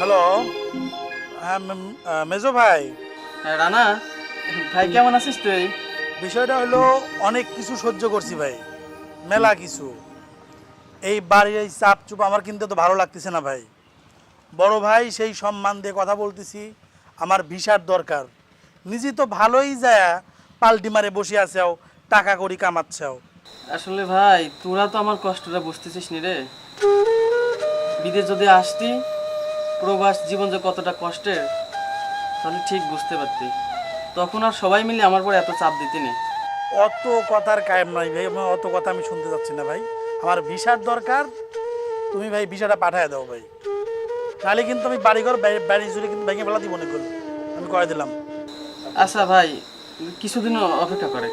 Hello হ্যাঁ মেম- মেজো ভাই। হ্যাঁ, রানা ভাই কেমন আছিস তুই? বিষয়টা হলো অনেক কিছু সহ্য করছি ভাই। মেলা কিছু। এই বাড়ির এই চাপ চুপ আমার কিন্তু তো ভালো লাগতেছে না ভাই। বড় ভাই সেই সম্মান দিয়ে কথা বলতেছি। আমার ভিসার দরকার। নিজে তো ভালোই যায় পাল্টি মারে বসে আছেও টাকা করি কামাচ্ছেও। আসলে ভাই তোরা তো আমার কষ্টটা বুঝতেছিস নি রে। বিদেশ যদি আসতি প্রবাস জীবন যে কতটা কষ্টের তাহলে ঠিক বুঝতে পারতি তখন আর সবাই মিলে আমার পর এত চাপ দিতি নে অত কথার কায়েম নাই ভাই অত কথা আমি শুনতে যাচ্ছি না ভাই। আমার ভিসার দরকার তুমি ভাই ভিসাটা পাঠায় দাও ভাই। নাহলে কিন্তু আমি বাড়িঘর বাড়ি- জুড়ে কিন্তু ভেঙে ফেলা দিব মনে করি। আমি কয়ে দিলাম। আচ্ছা ভাই কিছুদিন অপেক্ষা করে।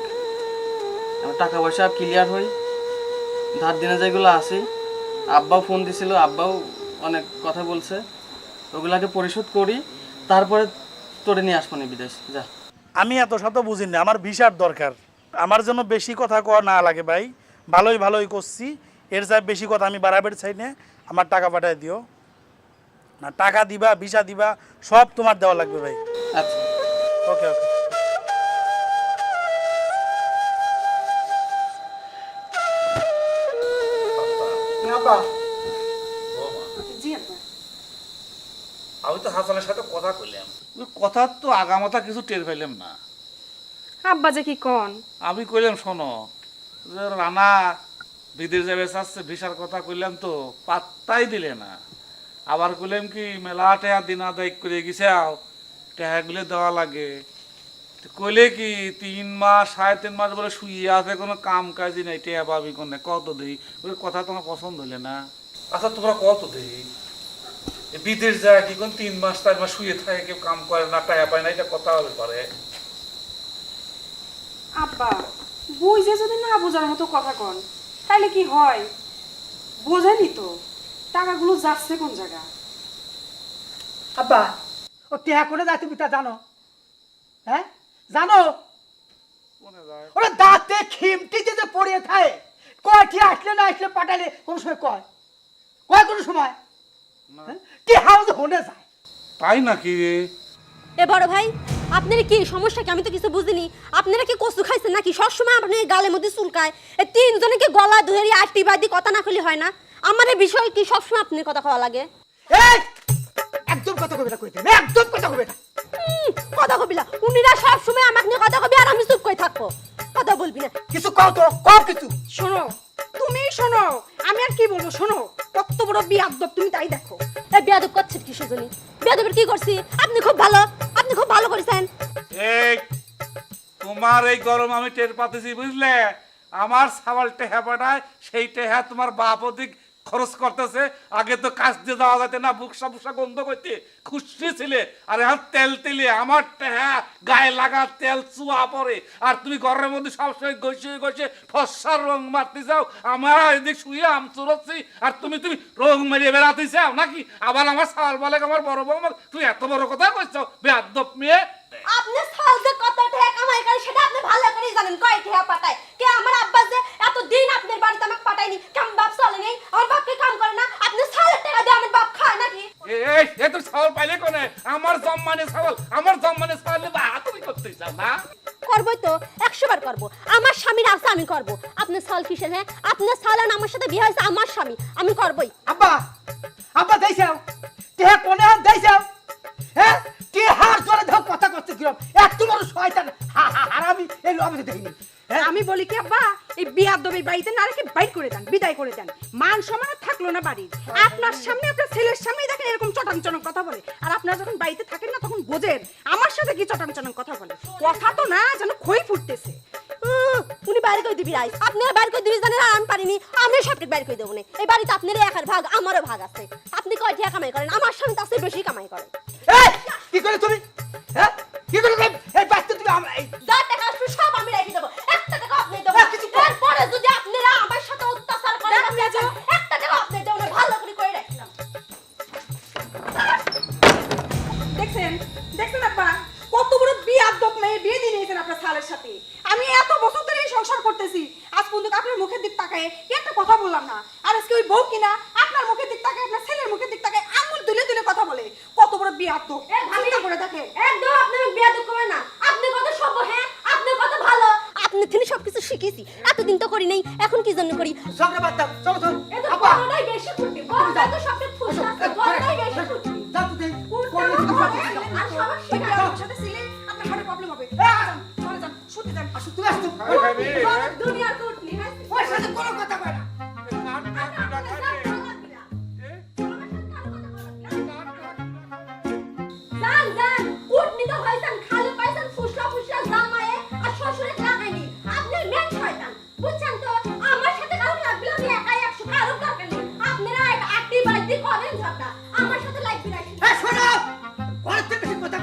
আমার টাকা পয়সা ক্লিয়ার হই। ধার দিনে যেগুলো আছে আব্বাও ফোন দিছিল আব্বাও অনেক কথা বলছে। ওগুলাকে পরিশোধ করি তারপরে তোরে নিয়ে আসব নি বিদেশ যা। আমি এত শত বুঝি না আমার ভিসার দরকার। আমার জন্য বেশি কথা কওয়া না লাগে ভাই ভালোই ভালোই করছি। এর চাই বেশি কথা আমি বাড়াবের চাই না আমার টাকা পাঠায় দিও। না টাকা দিবা ভিসা দিবা সব তোমার দেওয়া লাগবে ভাই। আচ্ছা। ওকে ওকে। জি আব্বা আমি তো হাসানের সাথে কথা কইলাম। কথার তো আগামাতা কিছু টের পাইলাম না। আব্বা যে কি কন? আমি কইলাম শোনো যে রানা বিদেশ যাবে চাচ্ছে ভিসার কথা কইলাম তো পাত্তাই দিলে না। আবার কইলাম কি মেলা টেহা দিন আদায় করে গেছাও টেহাগুলো দেওয়া লাগে। কইলে কি তিন মাস সাড়ে তিন মাস বলে শুয়ে আছে কোনো কাম কাজই নাই টেহা পাবি কোনে কত দেই কথা তোমার পছন্দ হইলে না। আচ্ছা তোমরা কত দেই বিদেশ যায় কি কোন তিন মাস চার মাস শুয়ে থাকে কেউ কাম করে না টাকা পায় না এটা কথা হবে পারে আব্বা বুঝে যদি না বোঝার মতো কথা কন তাইলে কি হয়? বোঝেনি তো টাকাগুলো যাচ্ছে কোন জায়গা? আব্বা ও টেহা করে যায় তুমি তা জানো? হ্যাঁ? জানো? ওরা দাঁতে খিমটি যে যে পড়িয়ে থাকে কয়টি আসলে না আসলে পাঠালে কোনো সময় কয়? কয় কোনো সময়? হ্যাঁ? টেহাও যে হনে যায় তাই নাকি এ বড় ভাই আপনার কি সমস্যা কি? আমি তো কিছু বুঝিনি। আপনারা কি কচু খাইছেন নাকি? সবসময় গালের মধ্যে চুলকায় এ তিনজনে গলা ধরে আটটি বাদি কথা না খুলি হয় না? আমার এই বিষয় কি সবসময় আপনার কথা খাওয়া লাগে? একদম কথা কবে না কইতে। একদম কথা কবে না। কথা কবি না। উনিরা সবসময় আমাকে নিয়ে কথা কবি আর আমি চুপ করে থাকব। কথা বলবি না। কিছু কও তো কও কিছু। শোনো তুমি শোনো আমি আর কি বলব শোনো কত বড় বিয়াদব তুমি তাই দেখো। এই বিয়াদব করছেন কি সুজনি? বিয়াদবের কি করছি? আপনি খুব ভালো আপনি খুব ভালো করেছেন। এই তোমার এই গরম আমি টের পাতেছি বুঝলে? আমার সাওয়াল টেহা পাঠায় সেই টেহা তোমার বাপ অধিক খরচ করতেছে, আগে তো কাজ দিয়ে যাওয়া যেতে না বুকসা বুকসা গন্ধ করতে। খুশি ছিলে, আর এখন তেল তেলে আমার টেহা গায়ে লাগা তেল চুয়া পড়ে। আর তুমি ঘরের মধ্যে সবসময় গসে গসে ফসার রং মারতে যাও, আমার এদিক শুয়ে আম চুরোচ্ছি। আর তুমি তুমি রং মারিয়ে বেড়াতে চাও নাকি? আবার আমার সাল বলে, আমার বড় বৌমা তুই এত বড় কথা কইছো বেয়াদ্দপ মেয়ে। আপনি সাল যে কত কামাই করে সেটা আপনি ভালো করেই জানেন। কিসের হ্যাঁ আপনার সাল আর আমার সাথে বিয়ে হয়েছে আমার স্বামী আমি করবোই। আব্বা আব্বা দেইছাও? টেহা কোনে হাত দেইছাও? হ্যাঁ? টেহার জোরে ধর কথা করতে কিরম? এত বড় শয়তান। হারামি এই আমি দেখিনি। হ্যাঁ? আমি বলি কি আব্বা এই বিয়াদ্দব এই বাড়িতে না রেখে বাইর করে দেন বিদায় করে দেন। মান সম্মান থাকল না বাড়ির। আপনার সামনে আপনার ছেলের সামনে দেখেন এরকম চটাংচনক কথা বলে। আর আপনারা যখন বাড়িতে থাকেন না তখন বোঝেন আমার সাথে কি চটাংচনক কথা বলে। কথা তো না যেন খই ফুটতেছে। উনি বাইরে করে দিবি রাই আপনারা বাইরে করে দিবি জানেন আর আমি পারিনি। আমি সবকে বাইরে করে দেবো না। এই বাড়িতে আপনার একার ভাগ, আমারও ভাগ আছে। আপনি কয় টাকা কামাই করেন? আমার স্বামী তার বেশি কামাই করেন। কি করে তুমি? হ্যাঁ? কি করে বললাম না। আর আজকে ওই বউ কিনা আপনার মুখের দিক তাকায় আপনার ছেলের মুখের দিক তাকায় আঙুল তুলে তুলে কথা বলে। বিয়াদ্দ এ ভাবি চিন্তা করে দেখে একদম আপনি আমাকে বিয়া দুঃখ করে না। আপনি কত সভ্য হ্যাঁ? আপনি কত ভালো। আপনি থেকে সবকিছু শিখেছি। এতদিন তো করি নাই এখন কি জন্য করি? ঝগড়া বাদ দাও চলো চলো আপা। বড়টাই বেশি ফুটি বড়টাই তো সবচেয়ে ফুসে আছে বড়টাই বেশি ফুটি যাও তো আমার কথা আর সবার তুমি আমার সাথে ছিলে আপনার ঘরে প্রবলেম হবে। যান, চলে যান শুতে যান। আসো তুমি আসো। ভাই, ভাই, ভাই, সব দুনিয়ার কুটনি হ্যাঁ ওর সাথে কোনো কথা কান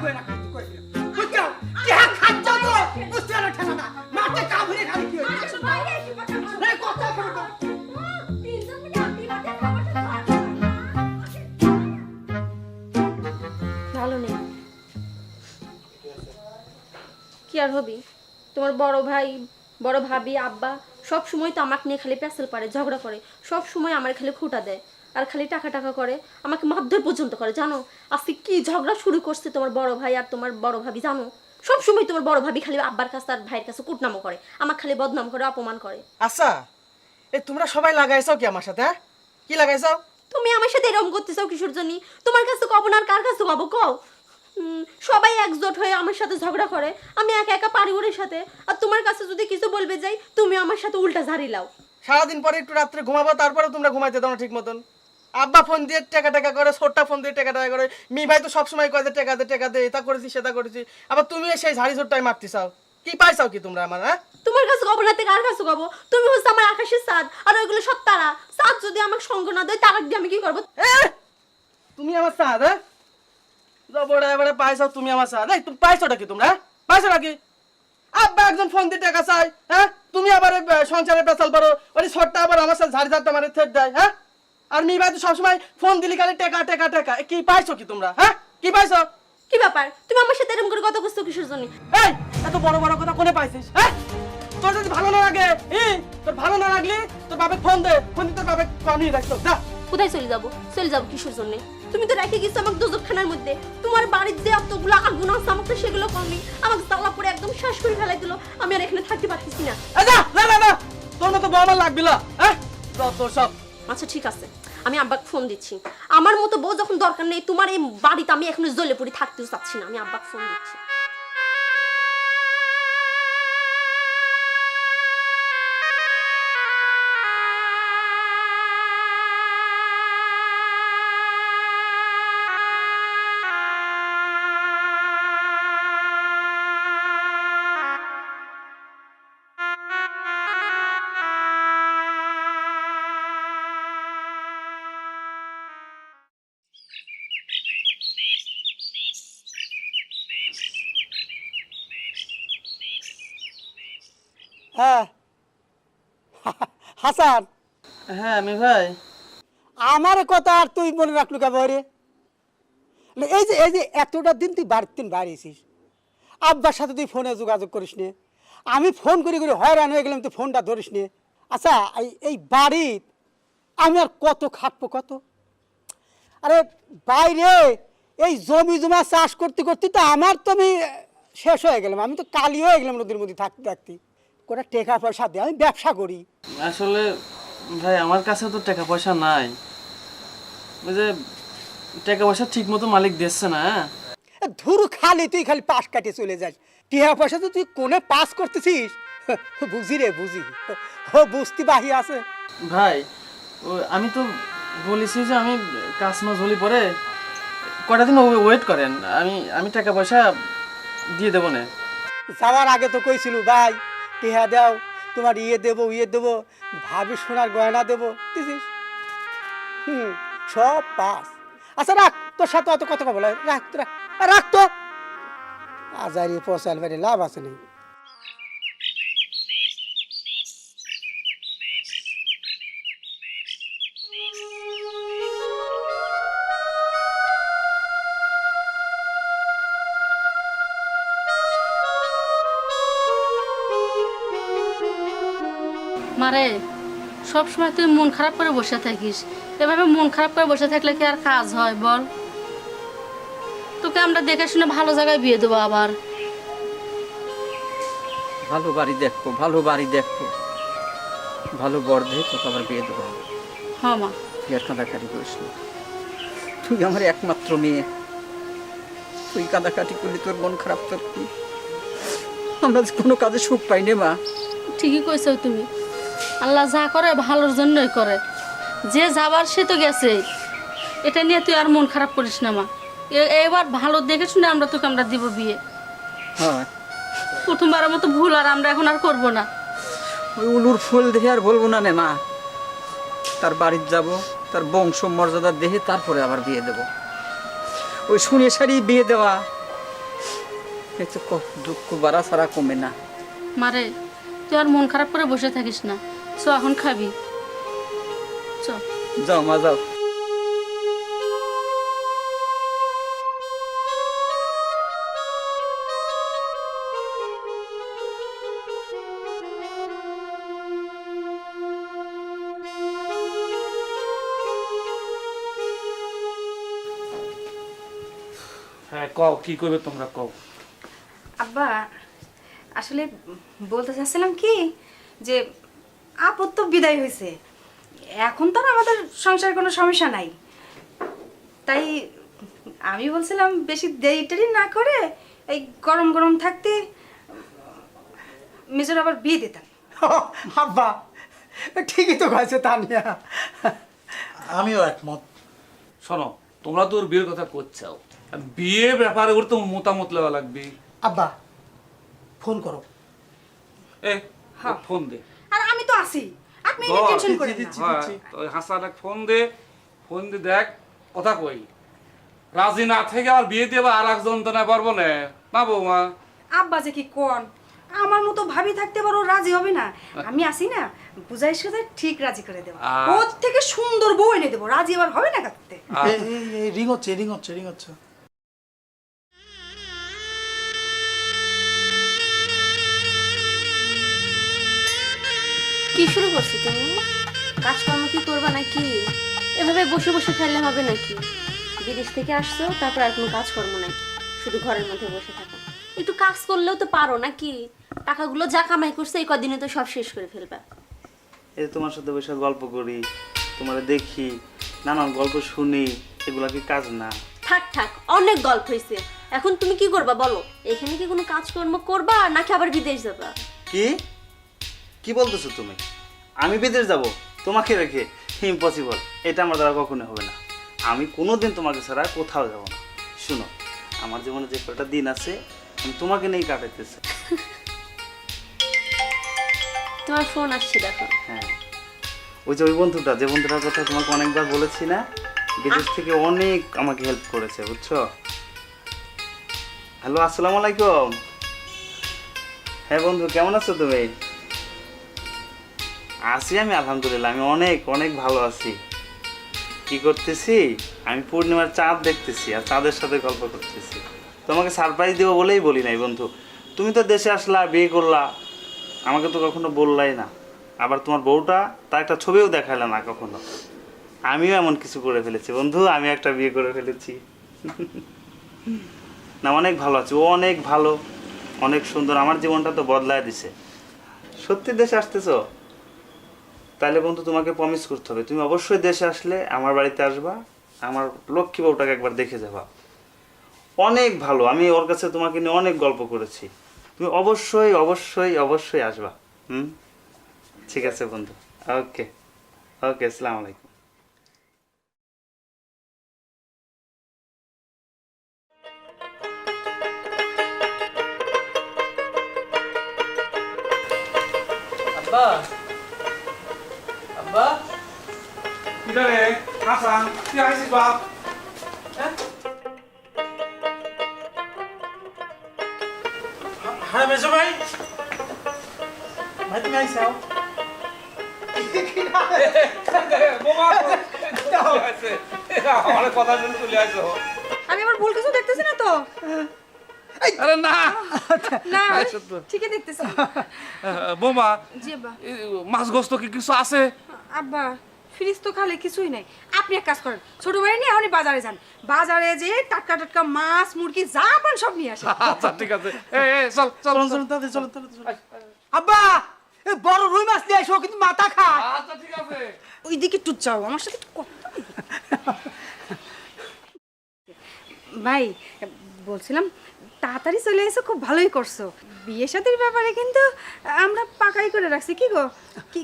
থেকে বেশি কথা কয় না কিন্তু কই দিলাম বুঝছ টিহা খাচ্ছ তো। বুঝতে না ঠেলা না মাঠে কাভরে খালি কি হচ্ছে আচ্ছা, কথা ভালো নেই। কি আর হবি? তোমার বড় ভাই বড় ভাবি আব্বা সব সময় তো আমাকে নিয়ে খালি প্যাসেল পারে ঝগড়া করে। সব সময় আমার খালি খুঁটা দেয়। আর খালি টাকা টাকা করে আমাকে মারধর পর্যন্ত করে জানো? আজকে কি ঝগড়া শুরু করছে তোমার বড় ভাই আর তোমার বড় ভাবি জানো? সব সময় তোমার বড় ভাবি খালি আব্বার কাছে আর ভাইয়ের কাছে কুটনামো করে আমাকে খালি বদনাম করে অপমান করে। আচ্ছা এই তোমরা সবাই লাগাইছো কি আমার সাথে হ্যাঁ? কি লাগাইছো তুমি আমার সাথে এরকম করতেছো কিশোর জন্য তোমার কাছে কব না আর কার কাছে কব কও? সবাই একজোট হয়ে আমার সাথে ঝগড়া করে আমি একা একা পারি ওর সাথে আর তোমার কাছে যদি কিছু বলবে যাই তুমি আমার সাথে উল্টা ঝাড়ি লাও। সারাদিন পরে একটু রাত্রে ঘুমাবো তারপরে তোমরা ঘুমাইতে দাও ঠিক মতন। আব্বা ফোন দিয়ে টাকা টাকা করে ছোট্টা ফোন দিয়ে টাকা টাকা করে। মি ভাই তো সবসময় কয় টাকা দে টাকা দে এটা করেছি সেটা করেছি। আবার তুমি সেই ঝাড়ি ছোট্টাই মারতে চাও। কি পাইছাও কি তোমরা আমার হ্যাঁ? তোমার কাছে কব না তে কার কাছে কব তুমি হচ্ছে আমার আকাশের চাঁদ আর ওইগুলো সব তারা। চাঁদ যদি আমাকে সঙ্গ না দেয় তারা দিয়ে আমি কি করব? তুমি আমার সাথ হ্যাঁ? বড় এবারে পাইছাও তুমি আমার সাথ এই তুমি পাইছোটা কি তোমরা হ্যাঁ? পাইছোটা কি? আব্বা একজন ফোন দিয়ে টাকা চাই হ্যাঁ? তুমি আবার সংসারে পেশাল পারো ওই ছোট্টা আবার আমার সাথে ঝাড়ি ঝাড়তে মানে থেট দেয় হ্যাঁ? আর ভাই তো সবসময় ফোন দিলি খালি টেকা টেকা টাকা। কি পাইছো কি তোমরা হ্যাঁ? কি পাইছো? কি ব্যাপার? তুমি আমার সাথে এরকম করে কথা করছ কিসের জন্য? এই এত বড় বড় কথা কোনে পাইছিস হ্যাঁ? তোর যদি ভালো না লাগে ই তোর ভালো না লাগলে তোর বাপে ফোন দে ফোন দিয়ে তোর বাপে কামিয়ে রাখতো যা। কোথায় চলে যাব? চলে যাব কিসের জন্য? তুমি তো রেখে গেছো আমাকে দুজকখানার মধ্যে। তোমার বাড়ির যে এতগুলো আগুন আছে আমাকে তো সেগুলো কমনি আমাকে তালা পরে একদম শেষ করে ফেলাই দিল। আমি আর এখানে থাকতে পারতেছি না। এই যা না না না তোর মতো বউ আমার লাগবে না হ্যাঁ? সব। আচ্ছা ঠিক আছে। আমি আব্বাকে ফোন দিচ্ছি। আমার মতো বউ যখন দরকার নেই, তোমার এই বাড়িতে আমি এখন জ্বলে পড়ি থাকতেও চাচ্ছি না। আমি আব্বাকে ফোন দিচ্ছি। হ্যাঁ। হাসান। হ্যাঁ আমি ভাই। আমার কথা আর তুই মনে রাখলু কে বরে এই যে এই যে এতটা দিন তুই বাড়িতে বাড়িয়েছিস আব্বার সাথে তুই ফোনে যোগাযোগ করিস নে। আমি ফোন করি করে হয়রান হয়ে গেলাম তুই ফোনটা ধরিস নে। আচ্ছা এই এই বাড়ির আমি আর কত খাটবো কত? আরে বাইরে এই জমি জমা চাষ করতে করতে তো আমার তো আমি শেষ হয়ে গেলাম। আমি তো কালি হয়ে গেলাম নদীর মধ্যে থাকতে থাকতে। কোনো টাকা পয়সা দিয়ে আমি ব্যবসা করি। আসলে ভাই আমার কাছে তো টাকা পয়সা নাই। ওই যে টাকা পয়সা ঠিক মতো মালিক দিচ্ছে না হ্যাঁ? ধুরু খালি তুই খালি পাশ কাটিয়ে চলে যাস। টিহা পয়সা তো তুই কোনে পাস করতেছিস? বুঝি রে বুঝি। ও বুঝতে বাহি আছে। ভাই আমি তো বলেছি যে আমি কাজ মাস হলি পরে কটা দিন ওয়েট করেন। আমি আমি টাকা পয়সা দিয়ে দেবো না। যাওয়ার আগে তো কইছিল ভাই টিহা দাও, তোমার ইয়ে দেবো ইয়ে দেবো, ভাবি সোনার গয়না দেবো দিছিস সব পাস। আচ্ছা রাখ, তোর সাথে অত কথা বলে রাখ তো রাখ রাখ তো। আজারি পচাল বাড়ি লাভ আছে নেই সব সময় তুই মন খারাপ করে বসে থাকিস। এভাবে মন খারাপ করে বসে থাকলে কি আর কাজ হয় বল? তোকে আমরা দেখে শুনে ভালো জায়গায় বিয়ে দেবো আবার। ভালো বাড়ি দেখব ভালো বাড়ি দেখব। ভালো বর দেখে তোকে আবার বিয়ে দেবো। হ্যাঁ মা। তুই আর কাঁদাকাটি করিস না। তুই আমার একমাত্র মেয়ে। তুই কাঁদাকাটি করলি তোর মন খারাপ তোর কি? আমরা যে কোনো কাজে সুখ পাই নে মা। ঠিকই কইছো তুমি। আল্লাহ যা করে ভালোর জন্যই করে। যে যাবার সে তো গেছে। এটা নিয়ে তুই আর মন খারাপ করিস না মা। এবার ভালো দেখে শুনে আমরা তোকে আমরা দিব বিয়ে। হ্যাঁ। প্রথমবারের মতো ভুল আর আমরা এখন আর করব না। ওই উলুর ফুল দেখে আর বলব না নে মা। তার বাড়ির যাব তার বংশ মর্যাদা দেখে তারপরে আবার বিয়ে দেব। ওই শুনে সারি বিয়ে দেওয়া দুঃখ বাড়া ছাড়া কমে না। মারে তুই আর মন খারাপ করে বসে থাকিস না। চো এখন খাবি। চ। যাও মা যাও। হ্যাঁ কও কি করবে তোমরা কও? আব্বা আসলে বলতে চাচ্ছিলাম কি যে আপদ তো বিদায় হয়েছে। এখন তো আর আমাদের সংসারে কোনো সমস্যা নাই। তাই আমি বলছিলাম বেশি দেরি টেরি না করে এই গরম গরম থাকতে মেজর আবার বিয়ে দিতাম আব্বা ঠিকই তো কয়েছে তানিয়া। আমিও একমত। শোনো তোমরা তো ওর বিয়ের কথা করছাও। বিয়ে ব্যাপারে ওর তো মতামত লেওয়া লাগবে। আব্বা ফোন করো। এ ফোন দে। আর আমি তো আছি। আপনি টেনশন করেন না। হাসান ফোন দে ফোন দিয়ে দেখ কথা কই। রাজি না থেকে আর বিয়ে দেবা আর একজন তো না পারব না না বৌমা। আব্বা যে কি কোন? আমার মতো ভাবি থাকতে পারো রাজি হবে না। আমি আসি না বুঝাই সুঝাই ঠিক রাজি করে দেবো। ওর থেকে সুন্দর বউ এনে দেবো। রাজি এবার হবে না কাটতে আর এই- এই- এই রিং হচ্ছে রিং হচ্ছে রিং হচ্ছে। কি শুরু করছ তুমি? কাজকর্ম কি করবা নাকি? এভাবে বসে বসে খেললে হবে নাকি? বিদেশ থেকে আসছো তারপর আর কোনো কাজকর্ম নাই। শুধু ঘরের মধ্যে বসে থাকো। একটু কাজ করলেও তো পারো নাকি? টাকাগুলো যা কামাই করছে এই কদিনে তো সব শেষ করে ফেলবা। এই তোমার সাথে বসে গল্প করি তোমার দেখি নানান গল্প শুনি এগুলা কি কাজ না? থাক থাক অনেক গল্প হয়েছে এখন তুমি কি করবা বলো? এখানে কি কোনো কাজকর্ম করবা নাকি আবার বিদেশ যাবা? কি? কি বলতেছো তুমি? আমি বিদেশ যাব তোমাকে রেখে? ইম্পসিবল এটা আমার দ্বারা কখনো হবে না। আমি কোনোদিন তোমাকে ছাড়া কোথাও যাব না। শুনো আমার জীবনে যে কয়টা দিন আছে আমি তোমাকে নিয়েই কাটাইতেছি। তোমার ফোন আসছে দেখো। হ্যাঁ। ওই যে ওই বন্ধুটা যে বন্ধুটার কথা তোমাকে অনেকবার বলেছি না বিদেশ থেকে অনেক আমাকে হেল্প করেছে বুঝছ? হ্যালো আসসালামু আলাইকুম। হ্যাঁ বন্ধু কেমন আছো তুমি? আছি আমি, আলহামদুলিল্লাহ, আমি অনেক অনেক ভালো আছি। কি করতেছি? আমি পূর্ণিমার চাঁদ দেখতেছি আর চাঁদের সাথে গল্প করতেছি। তোমাকে সারপ্রাইজ দেবো বলেই বলি নাই বন্ধু। তুমি তো দেশে আসলা, বিয়ে করলা, আমাকে তো কখনো বললাই না। আবার তোমার বউটা তার একটা ছবিও দেখালে না কখনো। আমিও এমন কিছু করে ফেলেছি বন্ধু, আমি একটা বিয়ে করে ফেলেছি। না, অনেক ভালো আছে ও অনেক ভালো, অনেক সুন্দর। আমার জীবনটা তো বদলায় দিছে। সত্যি দেশে আসতেছো? তাহলে বন্ধু তোমাকে প্রমিস করতে হবে। তুমি অবশ্যই দেশে আসলে আমার বাড়িতে আসবা, আমার লক্ষ্মী বউটাকে একবার দেখে যাবা। অনেক ভালো, আমি ওর কাছে তোমাকে নিয়ে অনেক গল্প করেছি। তুমি অবশ্যই অবশ্যই অবশ্যই আসবা, হুম? ঠিক আছে বন্ধু, ওকে ওকে, আসসালামু আলাইকুম। আব্বা হ্যাঁ মেজো ভাই ভাই তুমি আইসাও আমার শুনে চলে আসো আমি আবার ভুল কিছু দেখতেছি না তো? আরে না! না ঠিকই দেখতেছি। বোমা মাছ গোস্ত কি কিছু আছে? আব্বা ফ্রিজ তো খালে কিছুই নেই। আপনি এক কাজ করেন ছোট ভাই নিয়ে এখনই বাজারে যান। বাজারে যে টাটকা টাটকা মাছ মুরগি যা পান সব নিয়ে আসেন। আচ্ছা ঠিক আছে। এই এই চল চল। চলুন তাড়াতাড়ি চলুন তাড়াতাড়ি আব্বা এ বড় রুই মাছ নিয়ে আসো কিন্তু মাথা খায়। আচ্ছা ঠিক আছে। ওইদিকে একটু যাও আমার সাথে একটু কথা ভাই বলছিলাম তাড়াতাড়ি চলে এসো খুব ভালোই করছ। বিয়ে সাদের ব্যাপারে কিন্তু আমরা পাকাই করে রাখছি। কি গো? কি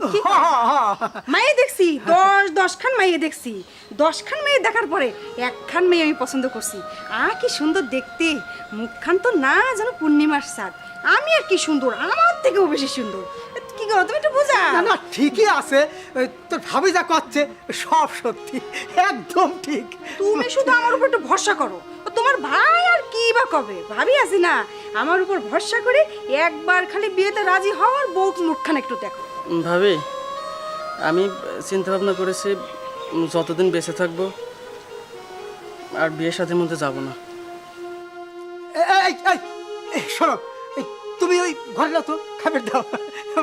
দেখছি দশ দশখান মাইয়ে দেখছি। দশখান মেয়ে দেখার পরে একখান মেয়ে আমি পছন্দ করছি। আ কি সুন্দর দেখতে। মুখখান তো না যেন পূর্ণিমার সাদ আমি আর কি সুন্দর? আমার থেকেও বেশি সুন্দর। গো তুমি একটু বোঝা না না ঠিকই আছে। তোর ভাবি যা করছে সব সত্যি একদম ঠিক। তুমি শুধু আমার উপর একটু ভরসা করো। তোমার ভাই আর কি বা কবে? ভাবি আছি না। আমার উপর ভরসা করে একবার খালি বিয়েতে রাজি হওয়ার বউ মুখখান একটু দেখো। ভাবি আমি চিন্তা ভাবনা করেছি যতদিন বেঁচে থাকব আর বিয়ের সাথে মধ্যে যাব না। শোনো তুমি ওই ঘরে তো খাবার দাও।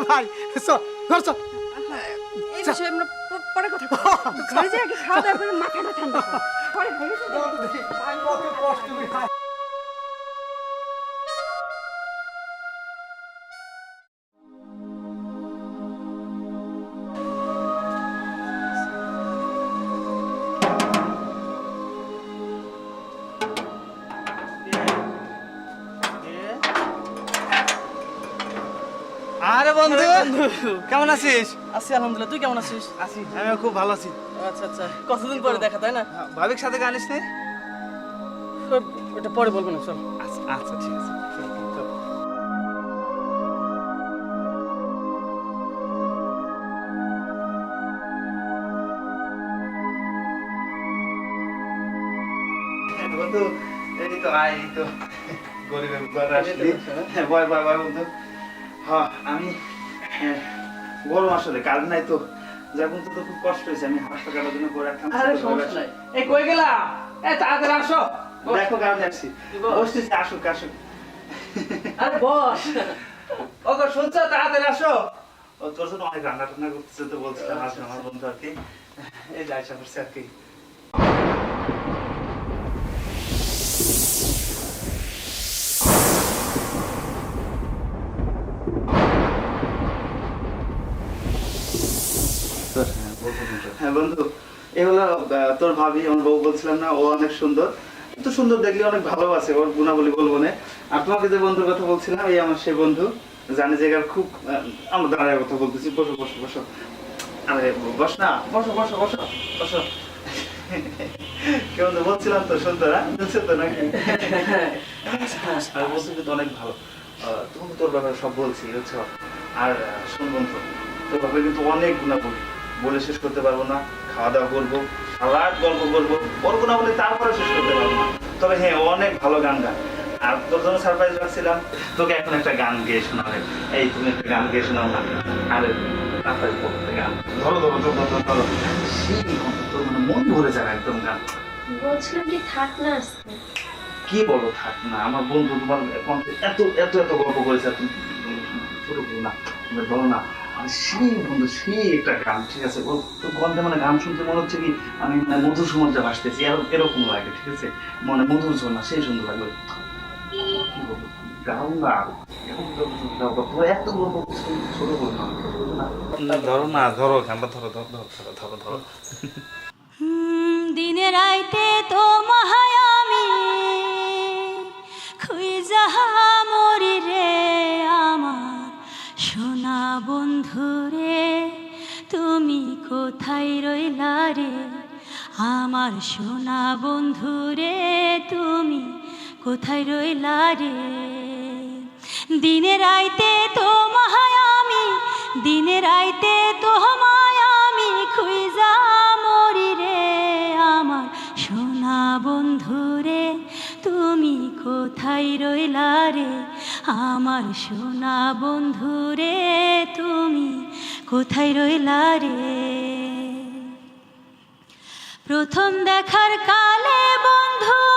ভাই চল ঘর চল এই বিষয়ে আমরা পরে কথা। ঘরে যে খাওয়া দাওয়া করে মাথাটা ঠান্ডা করো। পরে ভাই এসে কেমন আছিস? আছি আলহামদুলিল্লাহ। তুই কেমন আছিস? আছি আমি খুব ভালো আছি। আচ্ছা আচ্ছা। কতদিন পরে দেখা তাই না? ভাবির সাথে গানিস নে ওটা পরে বলব না চল। আচ্ছা আচ্ছা ঠিক আছে। বন্ধু এই তো আয় এই তো। গরিবের ঘরে আসলি। হ্যাঁ, বয় বয় বয় বন্ধু। হ্যাঁ আমি হ্যাঁ, গরম আসলে কাজ নাই তো। যখন তো খুব কষ্ট হয়েছে আমি হাসপাতালের জন্য করে রাখলাম আরে সমস্যা নাই। এই কই গেলা? এ তাড়াতাড়ি আসো। দেখো কারণ আসছি। বসতেছি আসুক আসুক। আরে বস। ও গো শুনছো? তাড়াতাড়ি আসো। ও তোর সাথে অনেক রান্না টান্না করতেছে তো বলছিলাম আসলে আমার বন্ধু আর কি। এই যাই সামনে আর কি। বন্ধু, এ হলো তোর ভাবি, আমার বউ বলছিলাম না, ও অনেক সুন্দর। একটু সুন্দর দেখলে অনেক ভালো আছে, ওর গুণাবলী বলব না। আর তোমাকে যে বন্ধুর কথা বলছিলাম, এই আমার সে বন্ধু, জানি যে এর খুব আমরা দাঁড়ায় কথা বলতেছি। বসো বসো বসো। আরে, বস না, বসো বসো বসো বসো। কেমন বলছিলাম তো সুন্দর হ্যাঁ? বুঝছ তো নাকি? আর বলছি অনেক ভালো। তুমি তোর ব্যাপারে সব বলছি, বুঝছ? আর শোন বন্ধু, তোর ব্যাপারে কিন্তু অনেক গুণাবলী। বলে শেষ করতে পারব না খাওয়া দাওয়া করব সারাত গল্প করব ওর না বলে তারপরে শেষ করতে পারব না তবে হ্যাঁ অনেক ভালো গান গান আর তোর জন্য সারপ্রাইজ রাখছিলাম তোকে এখন একটা গান গিয়ে শোনাবে এই তুমি একটা গান গিয়ে শোনাও না আরে গান ধরো ধরো ধরো ধরো ধরো সেই তোর মানে মন ভরে যাবে একদম গান বলছিলাম কি থাক না কি বলো থাক না আমার বন্ধু তোমার এত এত এত গল্প করেছে তুমি ছোট না বলো না মানে সেই বন্ধু সেই একটা গান ঠিক আছে? ও তো কণ্ঠে মানে গান শুনতে মনে হচ্ছে কি আমি মানে মধুর সমুদ্রে ভাসতেছি। এর- এরকম লাগে ঠিক আছে? মানে মধুর সেই সুন্দর লাগবে কি বলব? গাও না ধরো না ধরো ধরো ধরো ধরো ধরো ধরো ধরো। দিনে রাইতে তো মহায়ামি খুঁজা মরি বন্ধু রে তুমি কোথায় রইলা রে? আমার সোনা বন্ধু রে তুমি কোথায় রইলা রে? দিনে রাইতে তো মহায়ামি দিনে রাইতে তো মায়ামি খুঁজা মরি রে। আমার সোনা বন্ধু রে তুমি কোথায় রইলা রে? আমার সোনা বন্ধু রে তুমি কোথায় রইলা রে? প্রথম দেখার কালে বন্ধু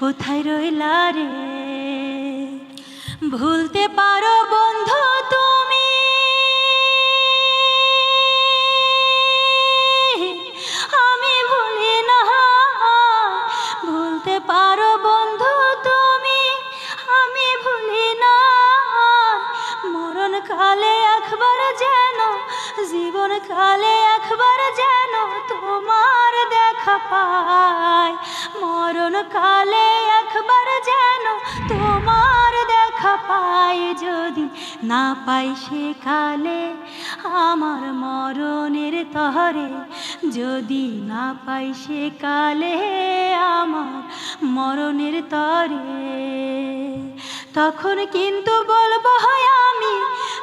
কোথায় রইলা রে? ভুলতে পারো বন্ধু তুমি পাই মরণ কালে একবার যেন তোমার দেখা পায় যদি না পাই সে কালে আমার মরণের তহরে। যদি না পাই সে কালে আমার মরণের তরে। তখন কিন্তু বলব, হয় আমি।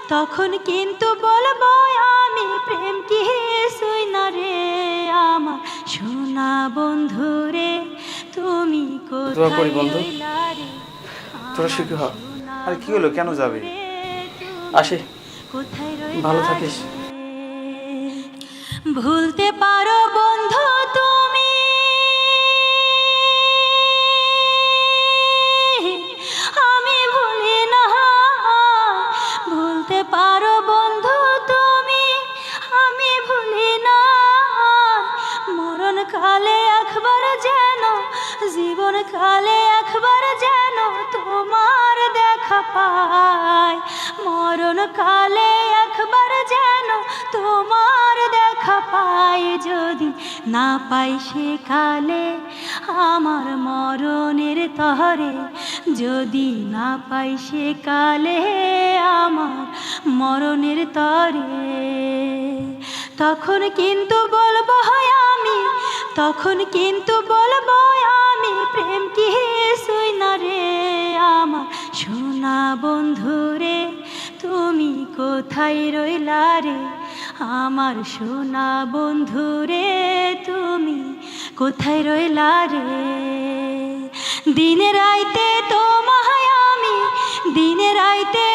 তখন কিন্তু বলব, আমি প্রেম কি শুই না রে আমার সোনা বন্ধু রে তুমি দোয়া করি বন্ধু। তোরা সুখী হ। আরে কি হলো? কেন যাবে? আসে। ভালো থাকিস। ভুলতে পারো বন্ধু কালে একবার যেন তোমার দেখা পাই। মরণ কালে একবার যেন তোমার দেখা পাই। যদি না পাই সে কালে আমার মরণের তহরে। যদি না পাই সে কালে আমার মরণের তরে। তখন কিন্তু বলব হয় আমি তখন কিন্তু বলব, আমি প্রেম কি শুই না রে আমার? সোনা বন্ধু রে, তুমি কোথায় রইলা রে? আমার সোনা বন্ধু রে, তুমি কোথায় রইলা রে? দিনে রাইতে তোমায় আমি, দিনে রাইতে